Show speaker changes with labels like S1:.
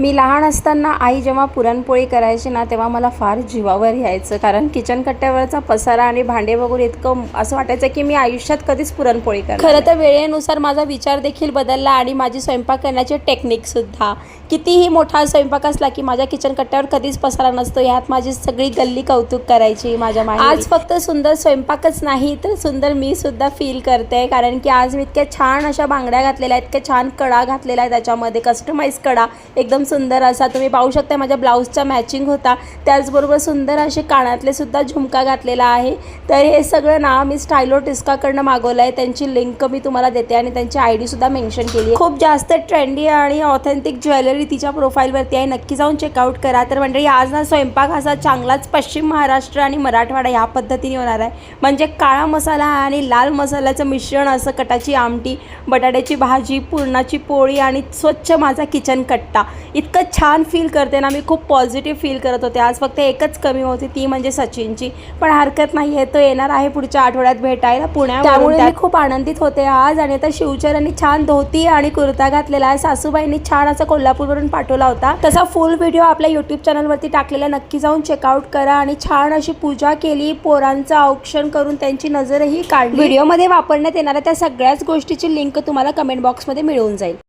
S1: मी लहान असताना आई जेव्हा पुरणपोळी करायची ना तेव्हा मला फार जीवावर यायचं. कारण किचन कट्ट्यावरचा पसारा आणि भांडे बघून इतकं असं वाटायचं की मी आयुष्यात कधीच पुरणपोळी कर खरं तर वेळेनुसार माझा विचार देखील बदलला आणि माझी स्वयंपाक करण्याची टेक्निकसुद्धा कितीही मोठा स्वयंपाक असला की माझ्या किचन कट्ट्यावर कधीच पसारा नसतो. यात माझी सगळी गल्ली कौतुक करायची माझ्या माहेरी आज फक्त सुंदर स्वयंपाकच नाही तर सुंदर मी सुद्धा फील करते. कारण की आज मी इतक्या छान अशा बांगड्या घातलेल्या आहेत इतक्या छान कडा घातलेल्या आहेत त्याच्यामध्ये कस्टमाइज कडा एकदम सुंदर असा. तुम्ही पाहू शकता माझ्या ब्लाऊजचा मॅचिंग होता. त्याचबरोबर सुंदर असे कानातले सुद्धा झुमका घातलेला आहे. तर हे सगळं ना मी स्टायलो टिस्काकडनं मागवलं आहे त्यांची लिंक मी तुम्हाला देते आणि त्यांची आय डीसुद्धा मेन्शन केली आहे खूप जास्त ट्रेंडी आणि ऑथेंटिक ज्वेलरी तिच्या प्रोफाईलवरती आहे. नक्की जाऊन चेकआउट करा. तर मंडळी आज ना स्वयंपाक असा चांगलाच पश्चिम महाराष्ट्र आणि मराठवाडा ह्या पद्धतीने होणार आहे. म्हणजे काळा मसाला आणि लाल मसाल्याचं मिश्रण असं कटाची आमटी बटाट्याची भाजी पुरणाची पोळी आणि स्वच्छ माझा किचन कट्टा. इतकं छान फील करते ना मी खूप पॉझिटिव्ह फील करत होते. आज फक्त एकच कमी होती ती म्हणजे सचिनची. पण हरकत नाही आहे तो येणार आहे पुढच्या आठवड्यात भेटायला पुण्यात त्यामुळे मी खूप आनंदित होते आज आणि आता शिवचरांनी छान धोती आणि कुर्ता घातलेला आहे. सासूबाईंनी छान असा कोल्हापूरवरून पाठवला होता. तसा फुल व्हिडिओ आपल्या युट्यूब चॅनलवरती टाकलेला नक्की जाऊन चेकआउट करा आणि छान अशी पूजा केली पोरांचं औक्षण करून त्यांची नजरही काढली. व्हिडिओमध्ये वापरण्यात येणाऱ्या त्या सगळ्याच गोष्टीची लिंक तुम्हाला कमेंट बॉक्समध्ये मिळून जाईल.